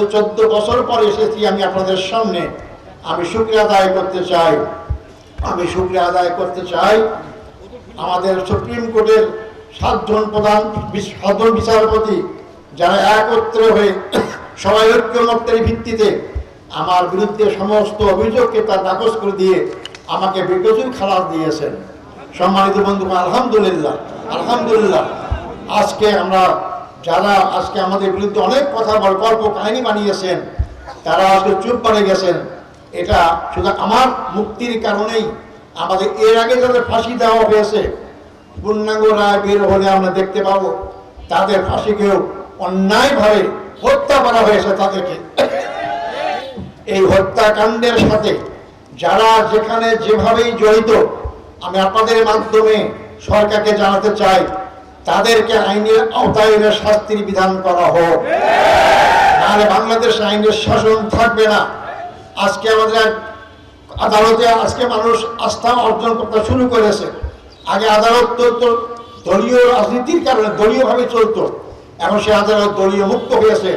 যেহেতু চোদ্দ বছর পর এসেছি আমি আপনাদের সামনে, আমি শুক্রিয়া আদায় করতে চাই। আমি শুক্রিয়া আদায় করতে চাই। আমাদের সুপ্রিম কোর্টের সাতজন প্রধান সাতজন বিচারপতি যারা একত্রে হয়ে সবাই ঐক্যমত্যের ভিত্তিতে আমার বিরুদ্ধে সমস্ত অভিযোগকে তার নাকচ করে দিয়ে আমাকে বেকসুর খালাস দিয়েছেন। সম্মানিত বন্ধু আলহামদুলিল্লাহ আলহামদুলিল্লাহ। আজকে আমরা যারা আজকে আমাদের বিরুদ্ধে অনেক কথা বল গল্প কাহিনী বানিয়েছেন, তারা আজকে চুপ করে গেছেন। এটা শুধু আমার মুক্তির কারণেই। আমাদের এর আগে যাদের ফাঁসি দেওয়া হয়েছে, পূর্ণাঙ্গ রায় বের হলে আমরা দেখতে পাবো, তাদের ফাঁসিকেও অন্যায়ভাবে হত্যা করা হয়েছে তাদেরকে। এই হত্যাকাণ্ডের সাথে যারা যেখানে যেভাবেই জড়িত, আমি আপনাদের মাধ্যমে সরকারকে জানাতে চাই তাদেরকে আইনের আওতায় এনে শাস্তির বিধান করা হোক। নাহলে বাংলাদেশ আইনের শাসন থাকবে না। আজকে আমাদের আদালতে আজকে মানুষ আস্থা অর্জন করতে শুরু করেছে। আগে আদালত তো তো দলীয় রাজনীতির কারণে দলীয়ভাবে চলতো। এখন সে আদালত দলীয় মুক্ত হয়েছে।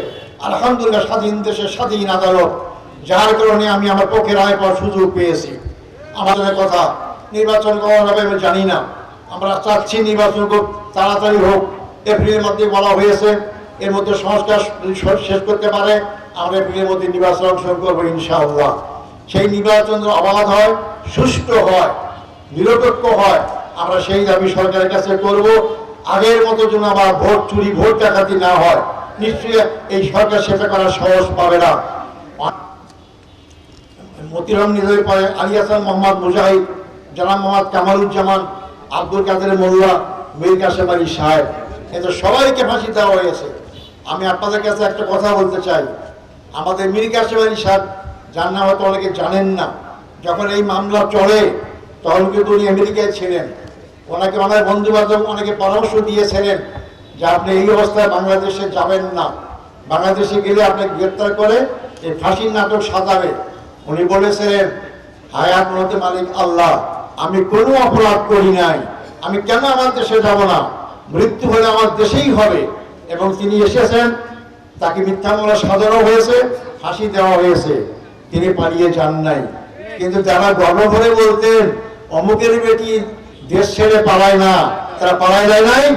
আলহামদুলিল্লাহ স্বাধীন দেশের স্বাধীন আদালত। যার কারণে আমি আমার পক্ষে রায় পাওয়ার সুযোগ পেয়েছি। আমাদের কথা নির্বাচন করা হবে আমি জানি না। আমরা চাচ্ছি নির্বাচন তাড়াতাড়ি হোক। এপ্রিলের মধ্যে বলা হয়েছে, এর মধ্যে সংস্কার শেষ করতে পারে। আমরা এপ্রিলের মধ্যে নির্বাচন অংশগ্রহণ করব ইনশাআল্লাহ। সেই নির্বাচন অবাধ হয়, সুষ্ঠু হয়, নিরপেক্ষ হয়। আমরা সেই দাবি সরকারের কাছে করব। আগের মতো যেন আবার ভোট চুরি, ভোট ডাকাতি না হয়। নিশ্চয়ই এই সরকার সেটা করার সাহস পাবে না। মতিরাম নিজামী পরে আলী হাসান মোহাম্মদ মুজাহিদ, জানাব মোহাম্মদ কামালুজ্জামান, আব্দুল কাদের মোল্লা মীর কাসেম আলী সাহেব এদের সবাইকে ফাঁসি দেওয়া হয়েছে। আমি আপনাদের কাছে একটা কথা বলতে চাই। আমাদের মীর কাসেম আলী সাহেব যার নাম হয়তো অনেকে জানেন না। যখন এই মামলা চলে, তখন কিন্তু উনি আমেরিকায় ছিলেন। ওনাকে অনেক বন্ধু বান্ধব অনেকে পরামর্শ দিয়েছিলেন যে আপনি এই অবস্থায় বাংলাদেশে যাবেন না। বাংলাদেশে গেলে আপনি গ্রেপ্তার করে এই ফাঁসির নাটক সাজাবে। উনি বলেছিলেন, হায়াত মালিক আল্লাহ। আমি কোনো অপরাধ করি নাই। আমি কেন আমার দেশে যাব না? মৃত্যু হলে আমার দেশেই হবে। এবং তিনি এসেছেন, তাকে মিথ্যা মামলা সাজানো হয়েছে, ফাঁসি দেওয়া হয়েছে। তিনি পালিয়ে যান নাই। কিন্তু যারা গর্ব করে বলতেন, অমুকের বেটি দেশ ছেড়ে পালায় না, তারা পালায় যায় নাই?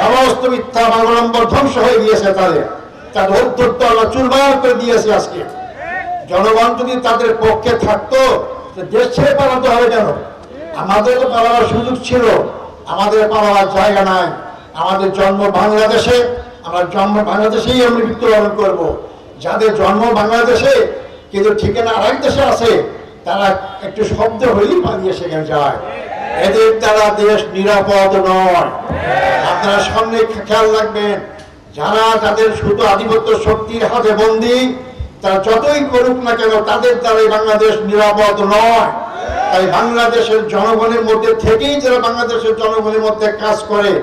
সমস্ত মিথ্যা অবলম্বন ধ্বংস হয়ে গিয়েছে তাদের। তাদের অধ্যত্ত আল্লাহ চুরবার করে দিয়েছে আজকে। জনগণ যদি তাদের পক্ষে থাকতো দেশ ছেড়ে পালাতে হবে কেন? আমাদের পালাবার সুযোগ ছিল। আমাদের পালাবার জায়গা নাই। আমাদের জন্ম বাংলাদেশে। আমার জন্ম বাংলাদেশেই আমরা মৃত্যুবরণ করব। যাদের জন্ম বাংলাদেশে, কিন্তু ঠিকানা আরেক দেশে আছে, তারা একটু শব্দ হলেই পালিয়ে সেখানে যায়। এদের দ্বারা দেশ নিরাপদ নয়। আপনারা সামনে খেয়াল রাখবেন, যারা তাদের শুধু আধিপত্য শক্তির হাতে বন্দী, তারা যতই করুক না কেন, তাদের দ্বারাই বাংলাদেশ নিরাপদ নয়। তাই বাংলাদেশের জনগণের মধ্যে থেকেই যারা বাংলাদেশের জনগণের মধ্যে কাজ করে,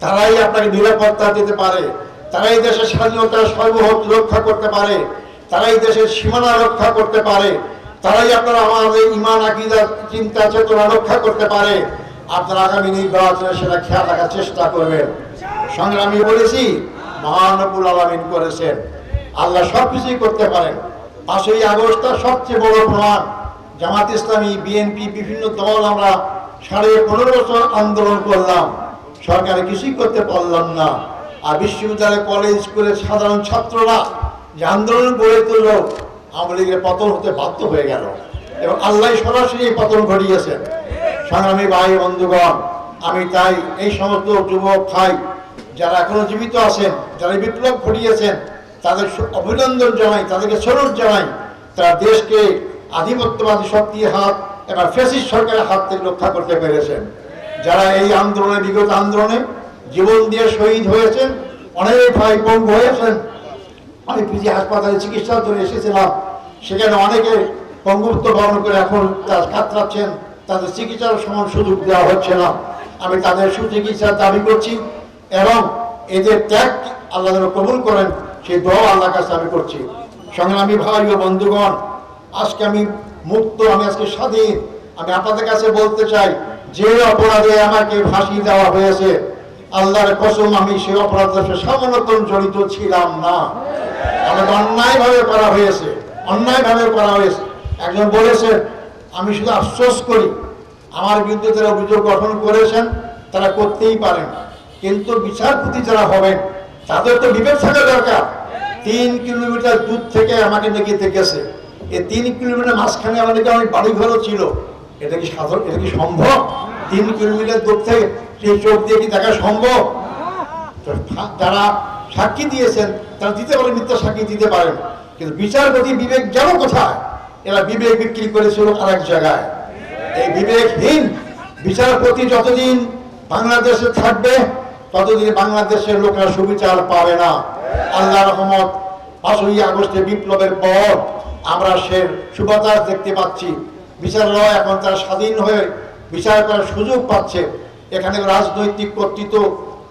তারাই আপনাকে নিরাপত্তা দিতে পারে। তারাই দেশের স্বাধীনতা সর্বভৌম রক্ষা করতে পারে। তারাই দেশের সীমানা রক্ষা করতে পারে। তারাই আপনারা আমাদের ইমান, আকিদা, চিন্তা, চেতনা রক্ষা করতে পারে। আপনারা আগামী নির্বাচনে সেটা খেয়াল রাখার চেষ্টা করবেন। সঙ্গে আমি বলেছি মহানবুল আলমিন করেছেন। আল্লাহ সব কিছুই করতে পারেন। পাঁচই আগস্টটা সবচেয়ে বড় প্রমাণ। জামাত ইসলামী, বিএনপি, বিভিন্ন দল আমরা সাড়ে পনেরো বছর আন্দোলন করলাম। সরকারে কিছুই করতে পারলাম না। আর বিশ্ববিদ্যালয়, কলেজ, স্কুলের সাধারণ ছাত্ররা যে আন্দোলন গড়ে তুলল, আওয়ামী লীগের পতন হতে বাধ্য হয়ে গেল। এবং আল্লাহ সরাসরি এই পতন ঘটিয়েছেন। সংগ্রামী ভাই, বন্ধুগণ, আমি তাই এই সমস্ত যুবক ভাই যারা এখনও জীবিত আছেন, যারা বিপ্লব ঘটিয়েছেন, তাদের অভিনন্দন জানাই, তাদেরকে স্মরণ জানাই, তারা দেশকে আধিপত্যবাদী শক্তির হাত, এবার ফেসিস সরকারের হাত থেকে রক্ষা করতে পেরেছেন। যারা এই আন্দোলনে, বিগত আন্দোলনে জীবন দিয়ে শহীদ হয়েছেন, অনেক ভাই পঙ্গু হয়েছেন আমি পিজি হাসপাতালে চিকিৎসার জন্য এসেছিলাম। সেখানে অনেকে পঙ্গুত্ব বরণ করে এখন তার কাতরাচ্ছেন। তাদের চিকিৎসার সমান সুযোগ দেওয়া হচ্ছে না। আমি তাদের সুচিকিৎসার দাবি করছি এবং এদের ত্যাগ আল্লাহ কবুল করেন, সেই দোয়া আল্লাহ কাছে আমি করছি। সংগ্রামী ভাই ও বন্ধুগণ আজকে আমি মুক্ত, আমি আজকে স্বাধীন। আমি আপনাদের কাছে বলতে চাই, যে অপরাধে আমাকে ফাঁসি দেওয়া হয়েছে, আল্লাহর কসম আমি সেই অপরাধের সামান্যতম জড়িত ছিলাম না। অনেক অন্যায়ভাবে করা হয়েছে, অন্যায়ভাবে করা হয়েছে। একজন বলেছে আমি শুধু আফসোস করি, আমার বিরুদ্ধে যারা অভিযোগ গঠন করেছেন, তারা করতেই পারেন কিন্তু বিচারপতি যারা হবেন, তাদের তো বিবেক থাকা দরকার। তিন কিলোমিটার দূর থেকে আমাকে নাকি দেখেছে। এই তিন কিলোমিটার মাঝখানে আমার নাকি অনেক বাড়ি ঘরও ছিল। এটা কি সাধারণ এটা কি সম্ভব? তিন কিলোমিটার দূর থেকে সেই চোখ দিয়ে কি দেখা সম্ভব? যারা সাক্ষী দিয়েছেন, তারা দিতে পারেন, মিথ্যা সাক্ষী দিতে পারেন। কিন্তু বিচারপতি বিবেক গেল কোথায়? এরা বিবেক বিক্রি করেছিল আরেক জায়গায়। এই বিবেকহীন বিচারপতি যতদিন বাংলাদেশে থাকবে, ততদিন বাংলাদেশের লোকেরা সুবিচার পাবে না। আল্লাহ রহমত পাঁচই আগস্টে বিপ্লবের পর আমরা সে সুবাতাস দেখতে পাচ্ছি। বিচাররাও এখন তারা স্বাধীন হয়ে বিচার করার সুযোগ পাচ্ছে। এখানে রাজনৈতিক কর্তৃত্ব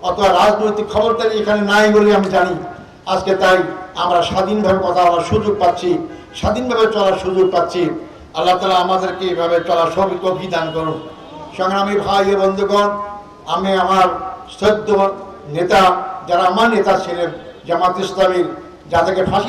অথবা রাজনৈতিক খবরদারি এখানে নাই বলে আমি জানি। আজকে তাই আমরা স্বাধীনভাবে কথা বলার সুযোগ পাচ্ছি, স্বাধীনভাবে চলার সুযোগ পাচ্ছি। আল্লাহ তালা আমাদেরকে এভাবে চলার সবই অভিদান করুন। সংগ্রামী ভাই বন্ধুগণ, আমি আমার শ্রদ্ধ নেতা, যারা আমার নেতা ছিলেন, জামাত ইসলামীর, যাদেরকে ফাঁসি